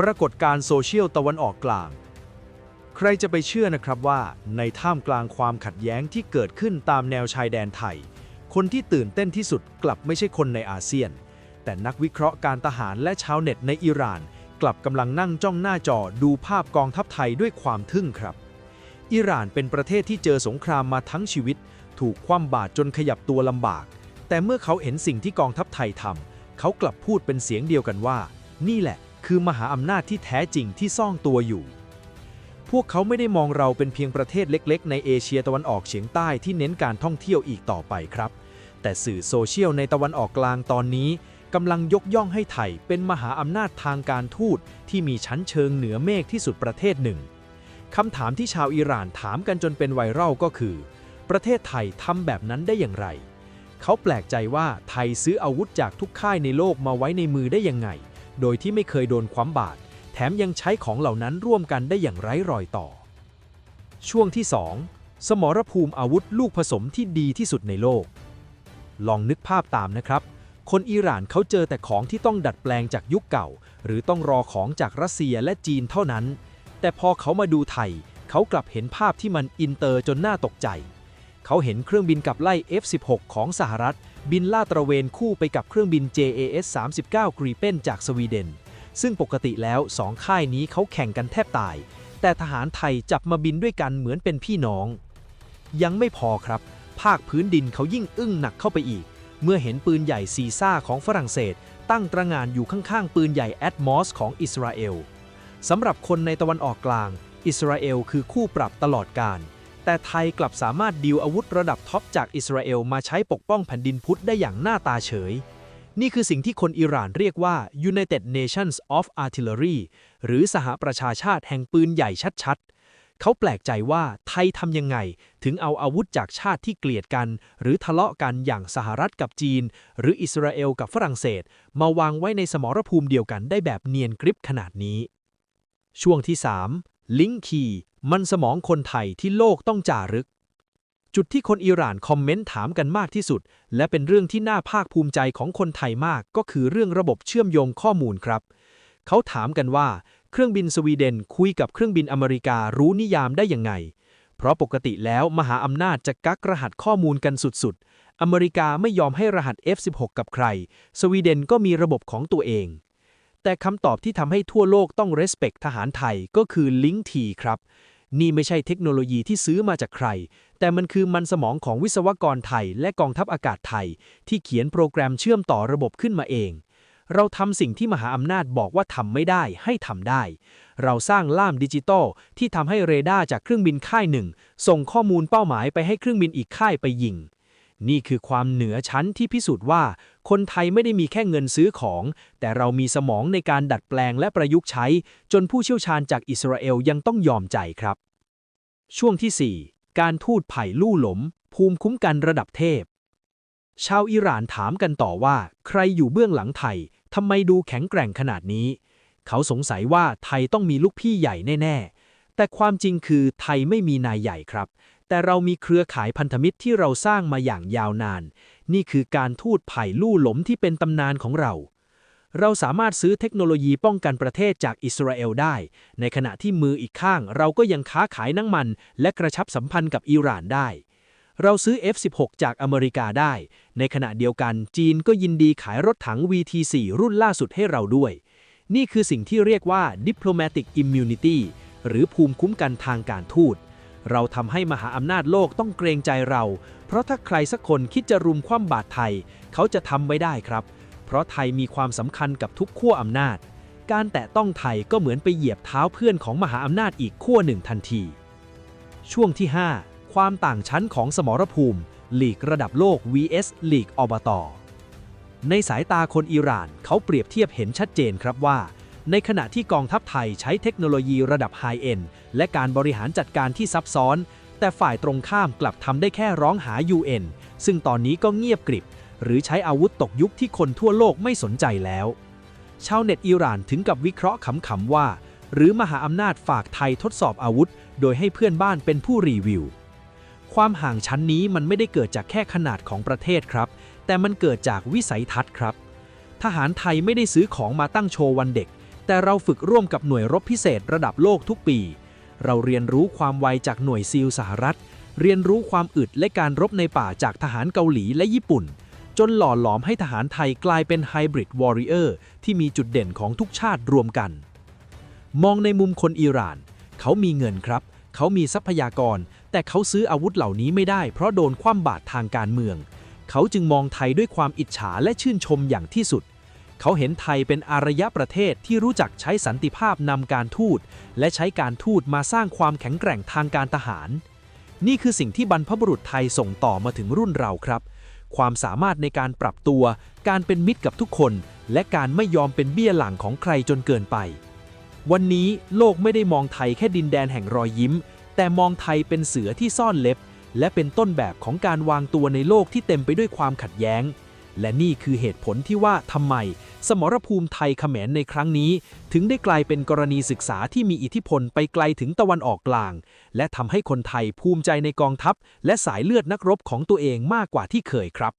ปรากฏการ์โซเชียลตะวันออกกลาง ใครจะไปเชื่อนะครับว่าในท่ามกลางความขัดแย้งที่เกิดขึ้นตามแนวชายแดนไทย คนที่ตื่นเต้นที่สุดกลับไม่ใช่คนในอาเซียน แต่นักวิเคราะห์การทหารและชาวเน็ตในอิหร่าน กลับกำลังนั่งจ้องหน้าจอดูภาพกองทัพไทยด้วยความทึ่งครับ อิหร่านเป็นประเทศที่เจอสงครามมาทั้งชีวิต ถูกคว่ำบาตรจนขยับตัวลำบาก แต่เมื่อเขาเห็นสิ่งที่กองทัพไทยทำเขากลับพูดเป็นเสียงเดียวกันว่า นี่แหละ คือมหาอำนาจที่แท้จริงที่ซ่องตัวอยู่ พวกเขาไม่ได้มองเราเป็นเพียงประเทศเล็ก ๆ ในเอเชียตะวันออกเฉียงใต้ที่เน้นการท่องเที่ยวอีกต่อไปครับ แต่สื่อโซเชียลในตะวันออกกลางตอนนี้กำลังยกย่องให้ไทยเป็นมหาอำนาจทางการทูตที่มีชั้นเชิงเหนือเมฆที่สุดประเทศหนึ่งคำถามที่ชาวอิหร่านถามกันจนเป็นไวรัลก็คือ ประเทศไทยทำแบบนั้นได้อย่างไร เขาแปลกใจว่าไทยซื้ออาวุธจากทุกค่ายในโลกมาไว้ในมือได้ยังไง โดยที่ไม่เคยโดนความบาด แถมยังใช้ของเหล่านั้นร่วมกันได้อย่างไร้รอยต่อ ช่วงที่ 2 สมรภูมิอาวุธลูกผสมที่ดีที่สุดในโลก ลองนึกภาพตามนะครับ คนอิหร่านเขาเจอแต่ของที่ต้องดัดแปลงจากยุคเก่า หรือต้องรอของจากรัสเซียและจีนเท่านั้น แต่พอเขามาดูไทย เขากลับเห็นภาพที่มันอินเตอร์จนน่าตกใจ เขาเห็นเครื่องบินกับไล่ F-16 ของสหรัฐ บินลาดตระเวนคู่ไปกับเครื่องบิน JAS 39 Gripen จากสวีเดน ซึ่งปกติแล้วสองค่ายนี้เขาแข่งกันแทบตาย แต่ทหารไทยจับมาบินด้วยกันเหมือนเป็นพี่น้อง ยังไม่พอครับ ภาคพื้นดินเขายิ่งอึ้งหนักเข้าไปอีก เมื่อเห็นปืนใหญ่ซีซ่าของฝรั่งเศส ตั้งตระงานอยู่ข้างๆปืนใหญ่แอดมอสของอิสราเอลสำหรับคนในตะวันออกกลาง อิสราเอลคือคู่ปรับตลอดการ แต่ไทยกลับสามารถดีลอาวุธระดับท็อปจากอิสราเอลมาใช้ปกป้องแผ่นดินพุทธได้อย่างหน้าตาเฉย นี่คือสิ่งที่คนอิหร่านเรียกว่า United Nations of Artillery หรือสหประชาชาติแห่งปืนใหญ่ชัดๆ เขาแปลกใจว่าไทยทำยังไง ถึงเอาอาวุธจากชาติที่เกลียดกัน หรือทะเลาะกันอย่างสหรัฐกับจีน หรืออิสราเอลกับฝรั่งเศส มาวางไว้ในสมรภูมิเดียวกันได้แบบเนียนกริบขนาดนี้ ช่วงที่ 3 ลิงคี มันสมองคนไทยที่โลกต้องจารึก จุดที่คนอิหร่านคอมเมนต์ถามกันมากที่สุด และเป็นเรื่องที่น่าภาคภูมิใจของคนไทยมากก็คือเรื่องระบบเชื่อมโยงข้อมูลครับ เขาถามกันว่า เครื่องบินสวีเดนคุยกับเครื่องบินอเมริการู้นิยามได้ยังไง เพราะปกติแล้วมหาอำนาจจะกักรหัสข้อมูลกันสุดๆ อเมริกาไม่ยอมให้รหัส F16 กับใคร สวีเดนก็มีระบบของตัวเองแต่คำตอบที่ทำให้ทั่วโลกต้อง respect ทหารไทยก็คือ Link T ครับ นี่ไม่ใช่เทคโนโลยีที่ซื้อมาจากใคร แต่มันคือมันสมองของวิศวกรไทย และกองทัพอากาศไทย ที่เขียนโปรแกรมเชื่อมต่อระบบขึ้นมาเอง เราทำสิ่งที่มหาอำนาจบอกว่าทำไม่ได้ให้ทำได้ เราสร้างล่ามดิจิตอลที่ทำให้เรดาร์จากเครื่องบินค่ายหนึ่งส่งข้อมูลเป้าหมายไปให้เครื่องบินอีกค่ายไปยิง นี่คือความเหนือชั้นที่พิสูจน์ว่า คนไทยไม่ได้มีแค่เงินซื้อของ แต่เรามีสมองในการดัดแปลงและประยุกต์ใช้ จนผู้เชี่ยวชาญจากอิสราเอลยังต้องยอมใจครับ ช่วงที่ 4 การทูตไผ่ลู่หลม ภูมิคุ้มกันระดับเทพ ชาวอิหร่านถามกันต่อว่า ใครอยู่เบื้องหลังไทยทำไมดูแข็งแกร่งขนาดนี้ เขาสงสัยว่าไทยต้องมีลูกพี่ใหญ่แน่ ๆ แต่ความจริงคือไทยไม่มีนายใหญ่ครับ แต่เรามีเครือข่ายพันธมิตรที่เราสร้างมาอย่างยาวนาน นี่คือการทูตไผ่ลู่หลมที่เป็นตำนานของเรา เราสามารถซื้อเทคโนโลยีป้องกันประเทศจากอิสราเอลได้ ในขณะที่มืออีกข้าง เราก็ยังค้าขายน้ำมัน และกระชับสัมพันธ์กับอิหร่านได้ เราซื้อ F16 จากอเมริกาได้ ในขณะเดียวกันจีนก็ยินดีขายรถถัง VT4 รุ่นล่าสุดให้เราด้วย นี่คือสิ่งที่เรียกว่า diplomatic immunity หรือภูมิคุ้มกันทางการทูต เราทำให้มหาอำนาจโลกต้องเกรงใจเรา เพราะถ้าใครสักคนคิดจะรุมคว่ำบาตรไทย เขาจะทำไม่ได้ครับ เพราะไทยมีความสำคัญกับทุกขั้วอำนาจ การแตะต้องไทยก็เหมือนไปเหยียบเท้าเพื่อนของมหาอำนาจอีกขั้วหนึ่งทันที ช่วงที่ 5 ความต่างชั้นของสมรภูมิลีกระดับโลก vs ลีกอบตในสายตาคนอิหร่านเขาเปรียบเทียบเห็นชัดเจนครับว่า ในขณะที่กองทัพไทยใช้เทคโนโลยีระดับไฮเอ็นและการบริหารจัดการที่ซับซ้อน แต่ฝ่ายตรงข้ามกลับทำได้แค่ร้องหา UN ซึ่งตอนนี้ก็เงียบกริบ หรือใช้อาวุธตกยุคที่คนทั่วโลกไม่สนใจแล้ว ชาวเน็ตอิหร่านถึงกับวิเคราะห์ขำๆว่า หรือมหาอำนาจฝากไทยทดสอบอาวุธ โดยให้เพื่อนบ้านเป็นผู้รีวิว ความห่างชั้นนี้มันไม่ได้เกิดจากแค่ขนาดของประเทศครับ แต่มันเกิดจากวิสัยทัศน์ครับ ทหารไทยไม่ได้ซื้อของมาตั้งโชว์วันเด็ก แต่เราฝึกร่วมกับหน่วยรบพิเศษระดับโลกทุกปี เราเรียนรู้ความไวจากหน่วยซีลสหรัฐ เรียนรู้ความอึดและการรบในป่าจากทหารเกาหลีและญี่ปุ่น จนหล่อหลอมให้ทหารไทยกลายเป็นไฮบริดวอริเออร์ที่มีจุดเด่นของทุกชาติรวมกัน มองในมุมคนอิหร่าน เขามีเงินครับ เขามีทรัพยากร แต่เขาซื้ออาวุธเหล่านี้ไม่ได้ เพราะโดนคว่ำบาตรทางการเมือง เขาจึงมองไทยด้วยความอิจฉาและชื่นชมอย่างที่สุด เขาเห็นไทยเป็นอารยประเทศที่รู้จักใช้สันติภาพนำการทูต และใช้การทูตมาสร้างความแข็งแกร่งทางการทหาร นี่คือสิ่งที่บรรพบุรุษไทยส่งต่อมาถึงรุ่นเราครับ ความสามารถในการปรับตัว การเป็นมิตรกับทุกคน และการไม่ยอมเป็นเบี้ยหลังของใครจนเกินไป วันนี้โลกไม่ได้มองไทยแค่ดินแดนแห่งรอยยิ้ม แต่มองไทยเป็นเสือที่ซ่อนเล็บ และเป็นต้นแบบของการวางตัวในโลกที่เต็มไปด้วยความขัดแย้ง และนี่คือเหตุผลที่ว่าทำไม สมรภูมิไทยเขมรในครั้งนี้ ถึงได้กลายเป็นกรณีศึกษาที่มีอิทธิพลไปไกลถึงตะวันออกกลาง และทำให้คนไทยภูมิใจในกองทัพ และสายเลือดนักรบของตัวเองมากกว่าที่เคยครับ